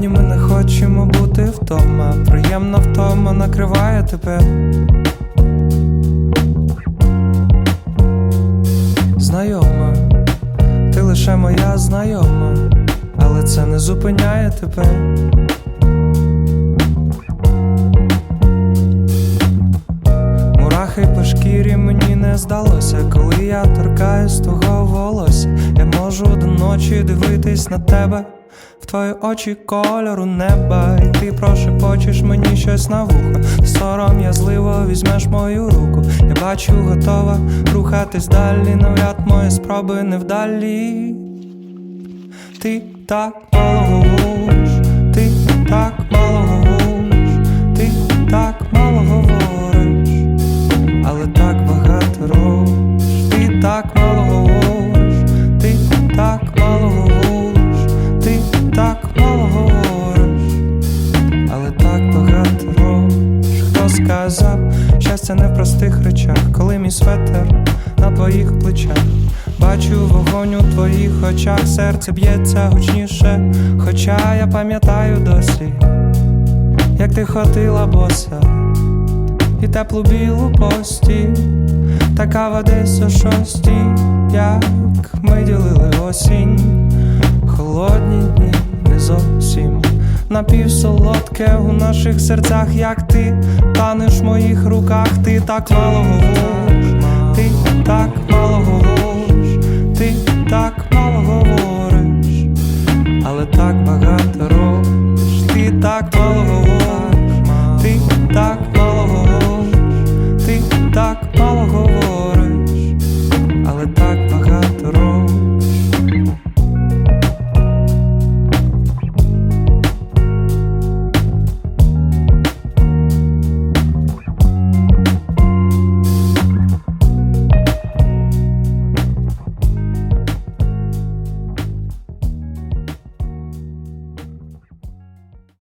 Сьогодні ми не хочемо бути вдома. Приємна втома накриває тебе. Знайома, ти лише моя знайома, але це не зупиняє тебе. Мурахи по шкірі мені не здалося, коли я торкаюсь твого волосся. Я можу до ночі дивитись на тебе, твої очі кольору неба, і ти прошепочеш мені щось на вухо. Сором'язливо візьмеш мою руку. Я бачу, готова рухатись далі, навряд мої спроби невдалі. Ти так так мало говориш, але так багато робиш. Хто сказав, щастя не в простих речах, коли мій светер на твоїх плечах. Бачу вогонь у твоїх очах, серце б'ється гучніше, хоча я пам'ятаю досі, як ти ходила боса, і теплу білу постіль, така в десь о шостій, як ми ділили осінь, напівсолодке у наших серцях, як ти. Танеш в моїх руках, ти так мало говориш, ти так мало говориш, ти так мало говориш, але так багато робиш, ти так мало говориш, ти так